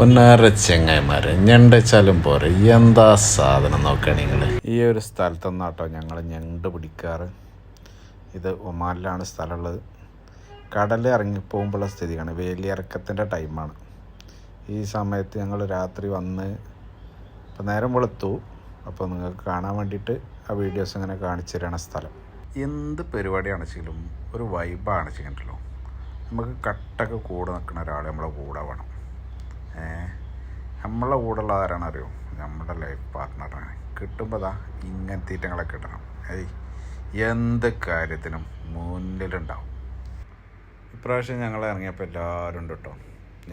പൊന്നാര ചെങ്ങായിമാര് ഞണ്ടച്ചാലും പോരെ. എന്താ സാധനം നോക്കുക നിങ്ങൾ ഈ ഒരു സ്ഥലത്തുനിന്നാട്ടോ ഞങ്ങൾ ഞണ്ട് പിടിക്കാറ്. ഇത് ഒമാനിലാണ് സ്ഥലമുള്ളത്. കടലിൽ ഇറങ്ങിപ്പോകുമ്പോഴുള്ള സ്ഥിതിയാണ്. വേലിയിറക്കത്തിന്റെ ടൈമാണ്. ഈ സമയത്ത് ഞങ്ങൾ രാത്രി വന്ന് ഇപ്പം നേരം വെളുത്തു. അപ്പോൾ നിങ്ങൾക്ക് കാണാൻ വേണ്ടിയിട്ട് ആ വീഡിയോസ് ഇങ്ങനെ കാണിച്ചു തരണ സ്ഥലം. എന്ത് പരിപാടിയാണ് വെച്ചെങ്കിലും ഒരു വൈബാണ് വെച്ചിട്ടുണ്ടല്ലോ നമുക്ക് കട്ടൊക്കെ കൂടെ നിൽക്കുന്ന ഒരാൾ നമ്മളെ കൂടെ വേണം. നമ്മളെ കൂടെ ഉള്ള ആരാണ് അറിയോ? നമ്മുടെ ലൈഫ് പാർട്ട്ണറാണ് കിട്ടുമ്പോൾ ദാ ഇങ്ങനത്തെ ഈറ്റങ്ങളൊക്കെ കിട്ടണം ഏയ് എന്ത് കാര്യത്തിനും മുന്നിലുണ്ടാവും. ഇപ്രാവശ്യം ഞങ്ങൾ ഇറങ്ങിയപ്പോൾ എല്ലാവരും ഉണ്ട് കേട്ടോ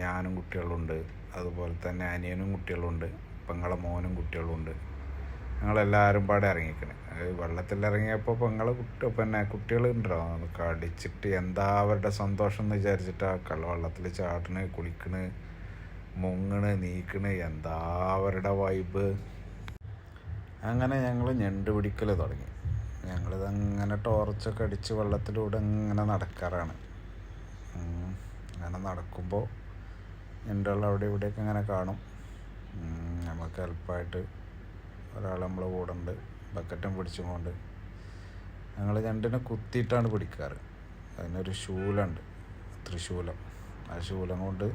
ഞാനും കുട്ടികളുണ്ട് അതുപോലെ തന്നെ അനിയനും കുട്ടികളുണ്ട് പെങ്ങളെ മോനും കുട്ടികളുണ്ട് ഞങ്ങളെല്ലാവരും പാടെ ഇറങ്ങിക്കണ്. വെള്ളത്തിൽ ഇറങ്ങിയപ്പോൾ പെങ്ങളെ കുട്ടി പിന്നെ കുട്ടികളുണ്ടോ കടിച്ചിട്ട് എന്താ അവരുടെ സന്തോഷം എന്ന് വിചാരിച്ചിട്ടാ കള്ള വെള്ളത്തിൽ ചാടണ് കുളിക്കണ് മുങ്ങണ് നീക്കണ് എന്താ അവരുടെ വൈബ് അങ്ങനെ ഞങ്ങൾ ഞണ്ട് പിടിക്കൽ തുടങ്ങി. ഞങ്ങളിതങ്ങനെ ടോർച്ചൊക്കെ അടിച്ച് വെള്ളത്തിലൂടെ ഇങ്ങനെ നടക്കാറാണ്. അങ്ങനെ നടക്കുമ്പോൾ ഞണ്ടുകൾ അവിടെ ഇവിടെയൊക്കെ ഇങ്ങനെ കാണും. നമുക്ക് ഹെൽപ്പായിട്ട് ഒരാൾ നമ്മളെ കൂടെ ഉണ്ട്. ബക്കറ്റും പിടിച്ചുകൊണ്ട്. ഞങ്ങൾ ഞണ്ടിനെ കുത്തിയിട്ടാണ് പിടിക്കാറ്. അതിനൊരു ശൂലമുണ്ട് തൃശൂലം ആ ശൂലം കൊണ്ട്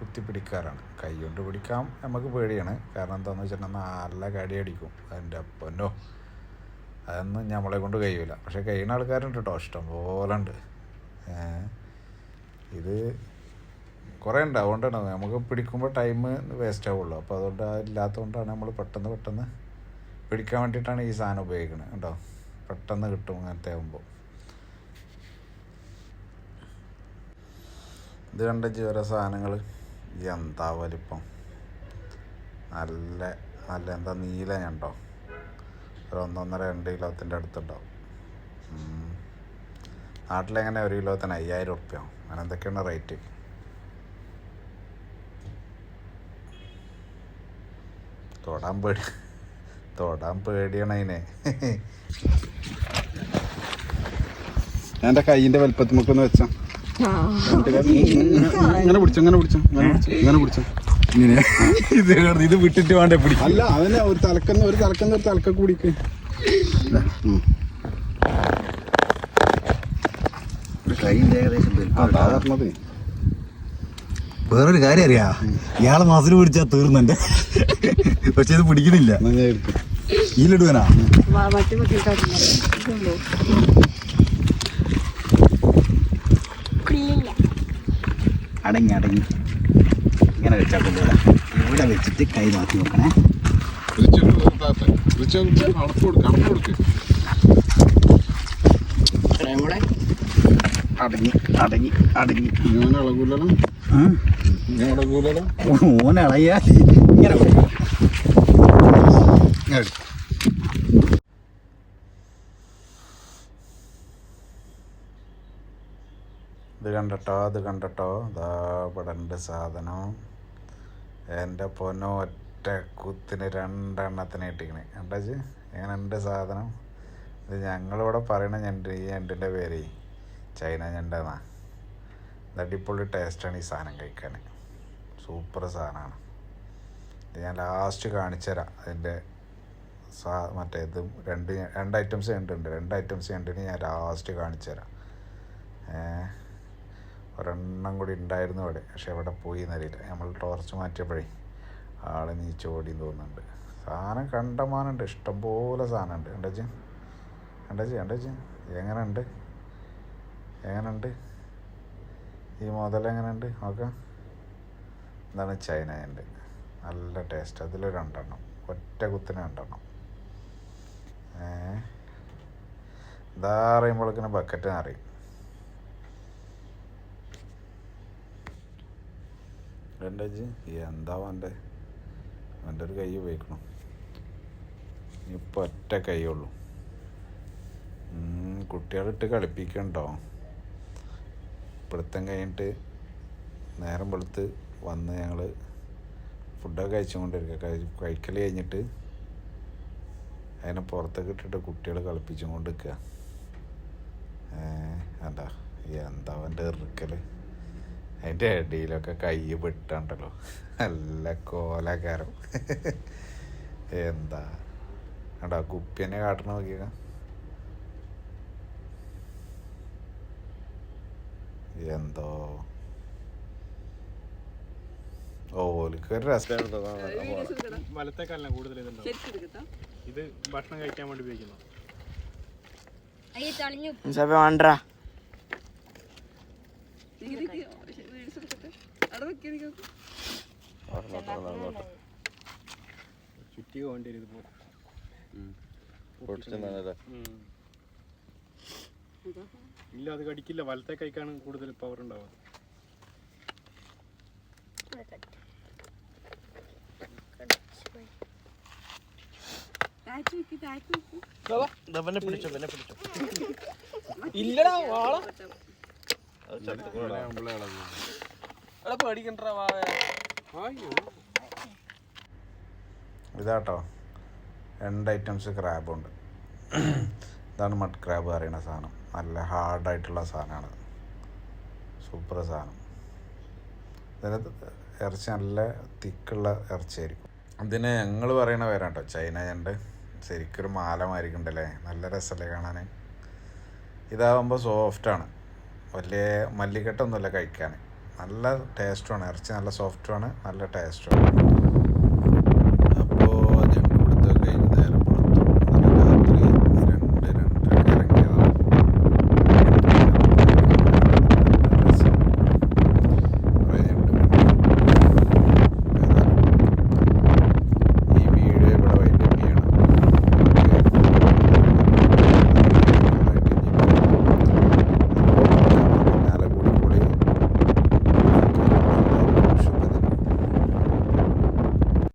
കുത്തി പിടിക്കാറാണ് കൈ കൊണ്ട് പിടിക്കാം നമുക്ക് പേടിയാണ്. കാരണം എന്താണെന്ന് വെച്ചിട്ടുണ്ടെങ്കിൽ നല്ല കടി അടിക്കും അതിന്റെ അപ്പനോ അതൊന്നും നമ്മളെ കൊണ്ട് കഴിയൂല. പക്ഷേ കഴിയുന്ന ആൾക്കാരുണ്ട് കേട്ടോ ഇഷ്ടം പോലെ ഉണ്ട്. ഇത് കുറേ ഉണ്ട്. അതുകൊണ്ടാണ് നമുക്ക് പിടിക്കുമ്പോൾ ടൈം വേസ്റ്റ് ആവുള്ളൂ. അപ്പോൾ അതുകൊണ്ട് അത് ഇല്ലാത്തതുകൊണ്ടാണ് നമ്മൾ പെട്ടെന്ന് പെട്ടെന്ന് പിടിക്കാൻ വേണ്ടിയിട്ടാണ് ഈ സാധനം ഉപയോഗിക്കുന്നത് കേട്ടോ പെട്ടെന്ന് കിട്ടും അങ്ങനത്തെ ആകുമ്പോൾ ഇത് കണ്ട ജീവര സാധനങ്ങൾ എന്താ വലിപ്പം നല്ല നല്ല എന്താ നീല ഞണ്ടോ? ഒരു ഒന്നൊന്നര രണ്ട് കിലോത്തിന്റെ അടുത്തുണ്ടാവും. ഉം. നാട്ടിലെങ്ങനെ ഒരു കിലോത്തിന് അയ്യായിരം ഉറുപ്പ്യ? അങ്ങനെ എന്തൊക്കെയാണ് റേറ്റ്? തൊടാൻ പേടി തൊടാൻ പേടിയാണ് അതിനെ. ഞാൻ എന്റെ കൈയിന്റെ വലുപ്പത്തിമൊക്കൊന്ന് വെച്ചാ. ഇങ്ങനെ പിടിച്ചു ഇങ്ങനെ പിടിച്ചു ഇങ്ങനെ പിടിച്ചു ഇങ്ങനെ പിടിച്ചു. ഇങ്ങനെ. ഇത് ഇത് വിട്ടിട്ട് വേണ്ടേ പിടിക്കും അല്ല അതന്നെ ഒരു തലക്കന്ന് ഒരു തലക്കന്ന് ഒരു തലക്ക കൂടിക്ക്. വേറൊരു കാര്യം അറിയാ? ഇയാളെ മാസിൽ പിടിച്ചാ തീർന്നെന്റെ പക്ഷെ ഇത് പിടിക്കണില്ല ഈലിടുവനാ മറ്റു മറ്റു ഇതുണ്ടോ അടങ്ങി അടങ്ങി. ഇങ്ങനെ വെച്ചാൽ കൊണ്ടുപോകാം ഇവിടെ വെച്ചിട്ട് കൈ മാറ്റി നോക്കണേ അടങ്ങി അടങ്ങി അടങ്ങി. ഇളകൂലല്ലോ. ഇങ്ങനെ കൊടുക്കണം. ഇങ്ങനെ എടുക്ക്. ഇത് കണ്ടട്ടോ? ഇത് കണ്ടട്ടോ? ഇതാ ഇവിടെ സാധനം. എന്റെ പൊന്നോ ഒറ്റ കുത്തിന് രണ്ടെണ്ണത്തിന് കിട്ടിക്കണേ. കണ്ടച്ച് എങ്ങനെ ഉണ്ട് സാധനം? ഇത് ഞങ്ങളിവിടെ പറയണ ഞണ്ട് ഈ ഞണ്ടിന്റെ പേര് ചൈന ഞണ്ടെന്നാ. അടിപൊളി ടേസ്റ്റാണ് ഈ സാധനം കഴിക്കാൻ. സൂപ്പർ സാധനമാണ്. ഇത് ഞാൻ ലാസ്റ്റ് കാണിച്ചു തരാം അതിന്റെ സാ മറ്റേ ഇതും രണ്ട് രണ്ട് ഐറ്റംസ് ഉണ്ട് രണ്ട് ഐറ്റംസ് ഞണ്ടിന് ഞാൻ ലാസ്റ്റ് കാണിച്ചു തരാം ഏഹ് ഒരെണ്ണം കൂടി ഉണ്ടായിരുന്നു അവിടെ. പക്ഷെ അവിടെ പോയി എന്നറിയില്ല. നമ്മൾ ടോർച്ച് മാറ്റിയപ്പോഴേ ആൾ ചോടി തോന്നുന്നുണ്ട്. സാധനം കണ്ടമാനുണ്ട്. ഇഷ്ടംപോലെ സാധനമുണ്ട്. കണ്ടച്ച് കണ്ടച്ച് കണ്ടച്ച് എങ്ങനെയുണ്ട്? എങ്ങനെയുണ്ട്? ഈ മുതൽ എങ്ങനെയുണ്ട്? നോക്കാം. എന്താണ് ചൈന ഉണ്ട് നല്ല ടേസ്റ്റ് അതിൽ രണ്ടെണ്ണം. ഒറ്റ കുത്തിന് രണ്ടെണ്ണം. ഏ? ഇതാ അറിയുമ്പോഴേക്കിന് ബക്കറ്റ് അറിയും രണ്ടജ്? എന്താ അവന്റെ? അവന്റെ ഒരു കൈ ഉപയോഗിക്കണം? ഇപ്പം ഒറ്റ കൈയുള്ളൂ. കുട്ടികളിട്ട് കളിപ്പിക്കണ്ടോ? പിടുത്തം കഴിഞ്ഞിട്ട് നേരം വെളുത്ത് വന്ന് ഞങ്ങൾ ഫുഡൊക്കെ കഴിച്ചുകൊണ്ടിരിക്കുക കഴി കഴിക്കൽ കഴിഞ്ഞിട്ട് അതിനെ പുറത്തൊക്കെ ഇട്ടിട്ട് കുട്ടികൾ കളിപ്പിച്ചും നിൽക്കുക ഏ എന്താ? എന്താ അവന്റെ ഇറുക്കൽ അതിന്റെ ഇടയിലൊക്കെ കൈ വിട്ടുണ്ടല്ലോ. നല്ല കോലകാരം. എന്താ? എടാ കുപ്പി തന്നെ കാട്ടണ നോക്കിയ എന്തോ? ഓലിക്ക് ഒരു രസം. വലത്തേക്കല്ല കൂടുതൽ ഇത് ഭക്ഷണം കഴിക്കാൻ വേണ്ടി ഉപയോഗിക്കുന്നു. അയ്യ തളിഞ്ഞു. സഭ വേണ്ടാ ഇതിലേക്ക് വീഡിയോസ് എടുക്കട്ടെ അവിടെ വെക്കിയ നിങ്ങൾക്ക് ചുറ്റി പോകേണ്ടി. ഇല്ല അത് കടിക്കില്ല. വലത്തെ കൈക്കാണ് കൂടുതൽ പവർ ഉണ്ടാവുക. താഴ്ച വെക്കി അയ്യോ ഇതാട്ടോ. രണ്ട് ഐറ്റംസ് ക്രാബുണ്ട് ഇതാണ് മഡ് ക്രാബ് പറയുന്ന സാധനം. നല്ല ഹാർഡായിട്ടുള്ള സാധനമാണ് സൂപ്പർ സാധനം. ഇതിനകത്ത് ഇറച്ചി നല്ല തിക്കുള്ള ഇറച്ചിയായിരിക്കും. ഇതിന് ഞങ്ങൾ പറയണ കേട്ടോ ചൈന ഞണ്ട്. ശരിക്കൊരു മാല അല്ലേ നല്ല രസമല്ലേ കാണാൻ ഇതാകുമ്പോൾ സോഫ്റ്റാണ് വലിയ മല്ലിക്കെട്ടൊന്നുമില്ല കഴിക്കാൻ നല്ല ടേസ്റ്റുമാണ് ഇറച്ചി നല്ല സോഫ്റ്റുമാണ് നല്ല ടേസ്റ്റുമാണ്.